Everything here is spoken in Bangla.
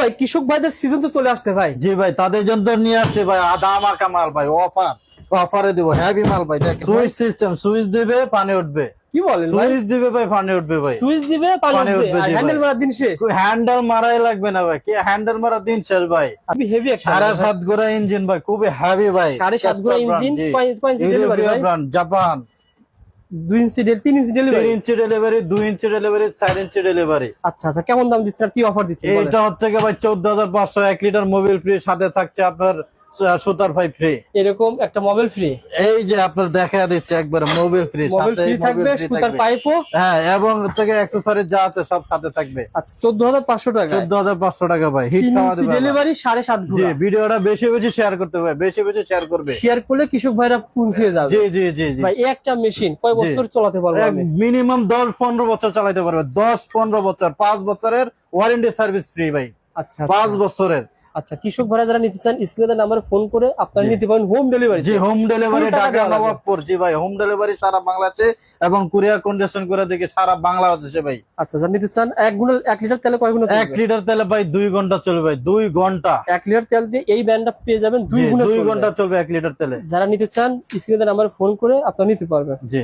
ভাই কৃষক ভাইদের সিজন তো চলে আসছে ভাই। জি ভাই তাদের জন্য নিয়ে আসছে ভাই দামাকা মাল ভাই অফার অফারে দিব হেভি মাল ভাই দেখেন। সুইচ সিস্টেম সুইচ দিবে পানি উঠবে। কি বলেন সুইচ দিবে ভাই পানি উঠবে ভাই। সুইচ দিবে পানি উঠবে, হ্যান্ডেল মারার দিন শেষ। হ্যান্ডেল মারাই লাগবে না ভাই কি হ্যান্ডেল মারার দিন শেষ ভাই। আপনি হেভি সাড়ে সাত গোড়া ইঞ্জিন ভাই খুবই হেভি ভাই। সাড়ে সাত গোড়া ইঞ্জিন, জাপান দুই ইঞ্চি তিন ইঞ্চি তিন ডেলিভারি ইঞ্চি ডেলিভারি দুই ইঞ্চি ডেলিভারি চার ইঞ্চি ডেলিভারি আচ্ছা আচ্ছা কেমন দাম দিচ্ছেন আর কি অফার দিচ্ছেন এটা হচ্ছে কি ভাই চোদ্দ হাজার পাঁচশো এক লিটার মোবিল ফ্রি সাথে থাকছে আপনার সুতার ভাই ফ্রি এরকম একটা মোবাইল ফ্রি এই যে আপনার দেখা দিচ্ছে একবার ফ্রি মোবাইল ফ্রি থাকবে সুতার পাইপও হ্যাঁ এবং হচ্ছে অ্যাক্সেসরি যা আছে সব সাথে থাকবে। আচ্ছা চোদ্দ হাজার পাঁচশো টাকা চোদ্দ হাজার পাঁচশো টাকা ভাই হিট আবার। ডেলিভারি সাড়ে সাত জি ঘণ্টা ভিডিওটা বেশি বেশি শেয়ার করতে হবে বেশি বেশি শেয়ার করবে। শেয়ার করলে কৃষক ভাইরা পুঁছিয়ে যাবে। জি জি জি জি। ভাই একটা মেশিন কয় বছর চালাতে পারব মিনিমাম দশ পনেরো বছর চালাতে পারবে। দশ পনেরো বছর পাঁচ বছরের ওয়ারেন্টি সার্ভিস ফ্রি ভাই। আচ্ছা। পাঁচ বছরের। আচ্ছা কৃষক ভাইরা যারা নিতে চান স্ক্রিনে নাম্বার ফোন করে আপনারা নিতে পারেন হোম ডেলিভারি জি হোম ডেলিভারি ঢাকা নবাবপুর। জি ভাই হোম ডেলিভারি সারা বাংলাদেশে এবং কুরিয়ার কন্ডিশন করে দেখে সারা বাংলাদেশে ভাই। আচ্ছা যারা নিতে চান এক গুণ এক লিটার তেলে কয় গুণ এক লিটার তেলে ভাই দুই ঘণ্টা চলবে ভাই দুই ঘণ্টা। এক লিটার তেল দিয়ে এই ব্যান্ডটা পেয়ে যাবেন দুই গুণ দুই ঘণ্টা চলবে এক লিটার তেলে। যারা নিতে চান স্ক্রিনে নাম্বার ফোন করে আপনারা নিতে পারবেন। জি।